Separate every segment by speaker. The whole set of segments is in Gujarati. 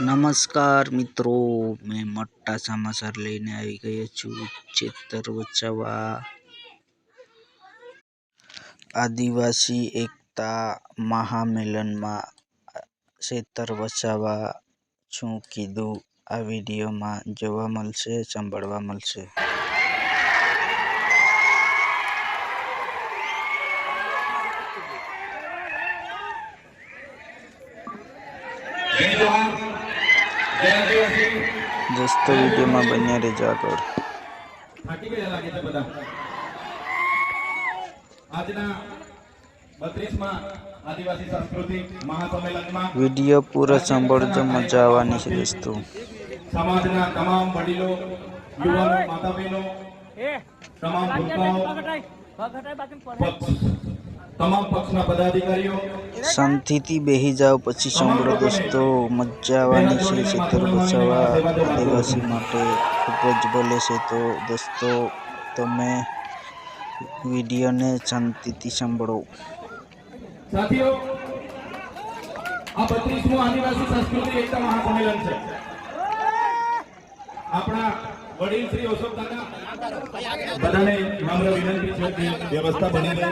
Speaker 1: નમસ્કાર મિત્રો, મેં મોટા સમાચાર લઈને આવી ગયો છું. ચેતર વસાવા આદિવાસી એકતા મહામેલનમાં ચેતર વચાવા શું કીધું. આ વિડીયોમાં જોવા મળશે, સાંભળવા મળશે.
Speaker 2: જય
Speaker 1: દોસ્તો વિડીયોમાં બન્યા રહેજો આગળ.
Speaker 2: થાકી ગયા લાગે છે બધા આજના બત્રીસમાં આદિવાસી સંસ્કૃતિ મહાસંમેલનમાં
Speaker 1: વીડિયો પૂરો સાંભળજો મજા આવવાની છે દોસ્તો
Speaker 2: સમાજના તમામ વડીલો યુવાનો માતા બહેનો તમામ તમામ પક્ષના પદાધિકારીઓ
Speaker 1: શાંતિથી બેહી જાઓ પછી સાંભળો દોસ્તો મજા આવવાની છે ચિત્ર બચાવવા આદિવાસી માટે ખૂબ જ ભલે છે તો દોસ્તો તમે વિડીયોને શાંતિથી સાંભળો.
Speaker 2: સાથીઓ આ બત્રીસમું આદિવાસી સંસ્કૃતિ એકતા મહાસંમેલન છે. આપણા વડીલ શ્રી ઓશોક દાદા બધાને નમ્ર વિનંતી છે કે વ્યવસ્થા બનીને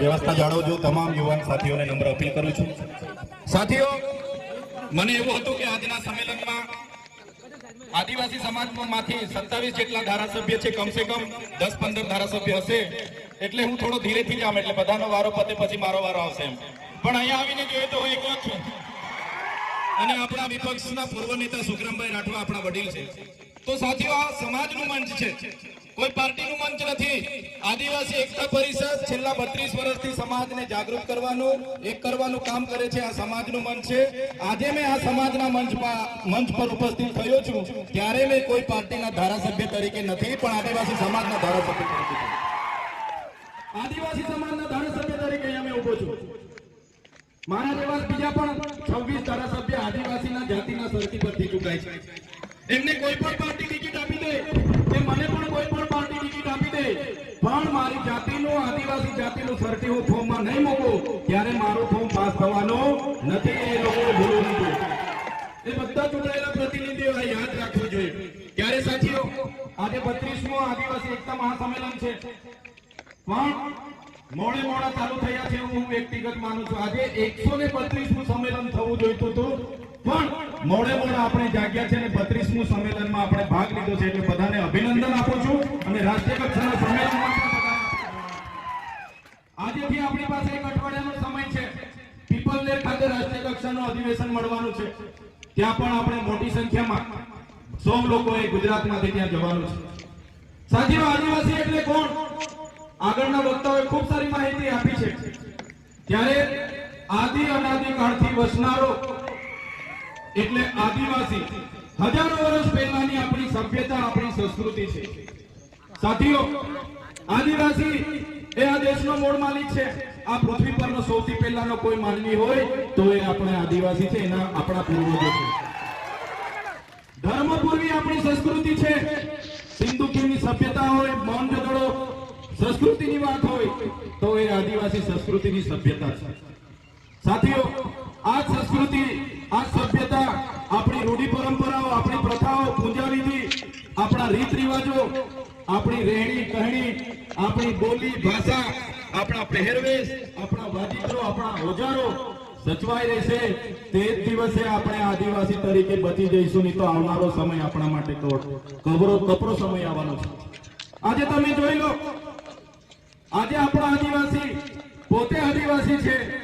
Speaker 2: વ્યવસ્થા જાળવજો. તમામ યુવાન સાથીઓને નમ્ર અપીલ કરું છું. સાથીઓ, મને એવું હતું કે આજના સંમેલનમાં આદિવાસી સમાજમાંથી સત્તાવીસ જેટલા ધારાસભ્ય છે, કમસે કમ દસ પંદર ધારાસભ્ય હશે. એટલે હું થોડો ધીરેથી જામ એટલે બધાનો વારો પતે પછી મારો વારો આવશે પણ અહીંયા આવીને જોઈએ તો હું એકલો છું. અને આપણા વિપક્ષના પૂર્વ નેતા સુખરામભાઈ રાઠવા આપણા વડીલ છે. તો સાથીઓ, આ સમાજનું મંચ છે. કોઈ પાર્ટીનું મંચ નથી. આદિવાસી એકતા પરિષદ છેલ્લા બત્રીસ વર્ષથી સમાજને જાગૃત કરવાનું, એક કરવાનું કામ કરે છે. આ સમાજનું મંચ છે. આજે મેં આ સમાજના મંચ મંચ પર ઉપસ્થિત થયો છું. ત્યારે મેં કોઈ પાર્ટીના ધારાસભ્ય તરીકે નથી, પણ આદિવાસી સમાજના ધારાસભ્ય તરીકે. આદિવાસી સમાજના ધારાસભ્ય તરીકે અમે ઊભો છું. મારા જેવા બીજા પણ છવ્વીસ ધારાસભ્ય આદિવાસીના જાતિના સરકી પરથી ચૂંટાય છે. એમને કોઈ પણ પાર્ટી ટિકિટ આપી દે. ટિકિટ આપી દે. પણ મારી જાતિનું, આદિવાસી જાતિનું સર્ટી હું ફોર્મમાં નહીં મૂકું, ત્યારે મારું ફોર્મ પાસ થવાનો નથી. એ લોકો ભૂલો નહીં એ બધા ચૂંટાયેલા પ્રતિનિધિઓ યાદ રાખવું જોઈએ. ત્યારે સાથીઓ, આજે બત્રીસમો આદિવાસી એકતા મહાસંમેલન છે. પણ મોડે મોડા ચાલુ થયા છે હું વ્યક્તિગત માનું છું. આજે એકસો ને બત્રીસમું સંમેલન થવું જોઈતું હતું. પણ મોડે મોડા આપણે જાગ્યા છે અને બત્રીસમું સંમેલનમાં આપણે ભાગ લીધો છે એટલે બધાને અભિનંદન આપું છું અને રાષ્ટ્રીય કક્ષાના સંમેલનમાં આજેથી આપણી પાસે એક અઠવાડિયાનો સમય છે. પીપલનેર ખાતે રાષ્ટ્રીય કક્ષાનું અધિવેશન મળવાનું છે. ત્યાં પણ આપણે મોટી સંખ્યામાં સૌ લોકોએ ગુજરાતમાંથી ત્યાં જવાનું છે. સાથીઓ, આદિવાસી એટલે કોણ? આગળના વક્તાઓએ ખૂબ સારી માહિતી આપી છે. ત્યારે આદિ અનાદિ કાળથી વસનારો એટલે આદિવાસી. હજારો વર્ષ પહેલાની આપણી સભ્યતા, આપણી સંસ્કૃતિ છે. સાથીઓ, આદિવાસી એ આ દેશનો મૂળ માલિક છે. આ પૃથ્વી પરનો સૌથી પહેલાનો કોઈ માનવી હોય તો એ આપણે આદિવાસી છે, એના આપણા પૂર્વજો છે. ધર્મપૂર્વી આપણી સંસ્કૃતિ છે. સિંધુ ખીણની સભ્યતા હોય મોહનજોદડો સંસ્કૃતિની વાત હોય, તો એ આદિવાસી સંસ્કૃતિની સભ્યતા છે. સાથીઓ, આ સંસ્કૃતિ આ સભ્યતા આપણી રૂઢિ પરંપરાઓ, આપણી પ્રથાઓ, પૂજાવિધિ, આપણા રીત રિવાજો, આપણી રહેણી કહેણી, આપણી બોલી, ભાષા, આપણા પહેરવેશ, આપણા વાજિત્રો આપણા ઓજારો સચવાઈ રહેશે. તે જ દિવસે આપણે આદિવાસી તરીકે બચી જઈશું, નહીં તો આવનારો સમય આપણા માટે કબરો કપરો સમય આવવાનો છે. આજે તમે જોઈ લો, આજે આપણા આદિવાસી પોતે આદિવાસી છે.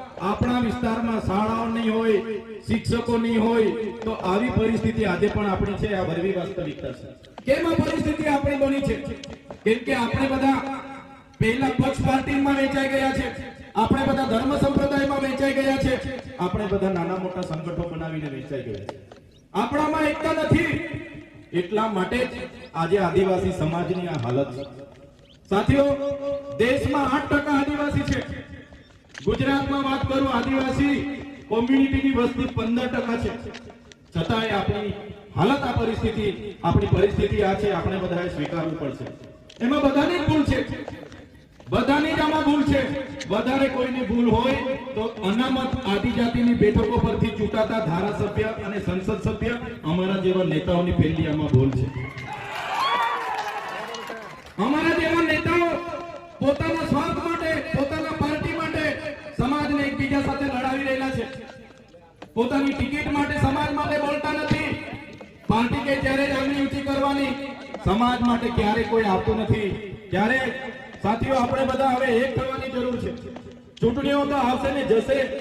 Speaker 2: આપણા વિસ્તારમાં શાળાઓ નહીં હોય, શિક્ષકો નહીં હોય, તો આવી પરિસ્થિતિ આજે પણ આપણી છે, આ ભરવી વાસ્તવિકતા છે. કેમ પરિસ્થિતિ આપણી બની છે? કેમ કે આપણે બધા પહેલા પક્ષ પાર્ટીમાં વેચાઈ ગયા છે, આપણે બધા ધર્મ સંપ્રદાયમાં વેચાઈ ગયા છે, આપણે બધા નાના મોટા સંગઠનો બનાવીને વેચાઈ ગયા છે. આપણામાં એકતા નથી. એટલા માટે જ આજે આદિવાસી સમાજની આ હાલત છે. સાથીઓ, દેશમાં આઠ ટકા આદિવાસી છે. ગુજરાતમાં વાત કરું, આદિવાસી કોમ્યુનિટીની વસ્તી પંદર ટકા છે. છતાંય આપણી હાલત આ પરિસ્થિતિ, આપણી પરિસ્થિતિ આ છે, આપણે બધાએ સ્વીકારવું પડશે. એમાં બધાની ભૂલ છે. બધાની જ આમાં ભૂલ છે. વધારે કોઈની ભૂલ હોય તો અનામત આદિજાતિની બેઠકો પરથી ચૂંટાતા ધારાસભ્ય અને સંસદ સભ્ય અમારા જેવા નેતાઓની પહેલી આમાં ભૂલ છે. અમારા જેવા નેતાઓ પોતાનો સ્વાર્થ માટે પોતાના પાર્ટી માટે સમાજને એકબીજા સાથે લડાવી રહેલા છે પોતાની ટિકિટ માટે સમાજ માટે બોલતા નથી. પાર્ટી કે ત્યારે જ આંગળી ઊંચી કરવાની, સમાજ માટે ક્યારે કોઈ આવતું નથી. ત્યારે સાથીઓ, આપણે બધા હવે એક થવાની જરૂર છે. ચૂંટણીઓ તો આવશે ને જશે.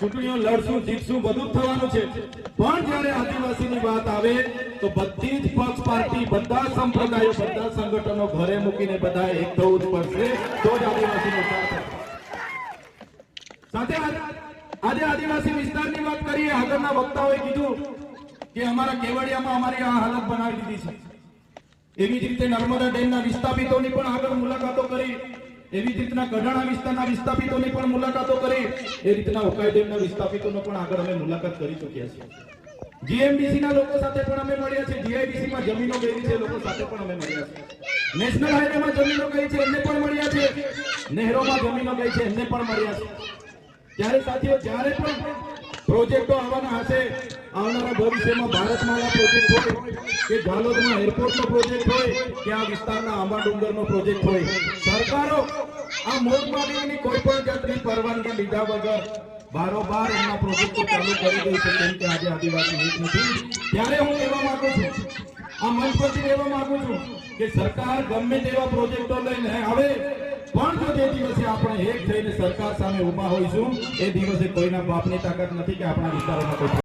Speaker 2: ચૂંટણીઓ લડશું, જીતશું, બધું થવાનું છે. પણ જ્યારે આદિવાસીની વાત આવે, તો બધી જ પક્ષ પાર્ટી, બધા સંપ્રદાયો, બધા સંગઠનો ઘરે મૂકીને બધા એક થવું જ પડશે. તો જ થશે. સાથે આજ- આદિવાસી વિસ્તારની વાત કરીએ, આગળના વક્તાઓએ કીધું કે અમારા કેવડિયામાં અમારી આ હાલત બનાવી દીધી છે. એવી જ રીતે નર્મદા ડેમના વિસ્થાપિતોની પણ આગળ મુલાકાતો કરી, એવી જ રીતના કઢાણા વિસ્તારના વિસ્થાપિતોની પણ મુલાકાતો કરી, એ રીતના ઉકાઈ ડેમના વિસ્થાપિતોનો પણ આગળ અમે મુલાકાત કરી ચૂક્યા છીએ. જીએમડીસી ના લોકો સાથે પણ અમે મળ્યા છે જીઆઈડીસી માં જમીનો ગઈ છે લોકો સાથે પણ અમે મળ્યા છે નેશનલ હાઈવે માં જમીનો ગઈ છે, એમને પણ મળ્યા છે. નહેરોમાં જમીનો ગઈ છે, એમને પણ મળ્યા છે. ત્યારે સાથીઓ જ્યારે પણ પ્રોજેક્ટો આવવાના હશે આવનારા ભવિષ્યમાં ભારતમાં પ્રોજેક્ટ હોય કે જાલોદમાં એરપોર્ટનો પ્રોજેક્ટ હોય કે આ વિસ્તારના આંબા ડુંગરનો પ્રોજેક્ટ હોય સરકારો આ મોટમાડીની કોઈ પણ જાતની પરવાનગી લીધા વગર બારોબાર એમના પ્રોજેક્ટો ચાલુ કરી દે છે કેમ કે આજે આદિવાસી હિત નથી. ત્યારે હું કહેવા માંગુ છું આ મંચ પરથી કહેવા માંગુ છું કે સરકાર ગમે તેવા પ્રોજેક્ટો લઈને આવે પણ જો જે દિવસે આપણે એક થઈને સરકાર સામે ઊભા હોઈશું, એ દિવસે કોઈના બાપની તાકાત નથી કે આપણા વિસ્તારોમાં કોઈ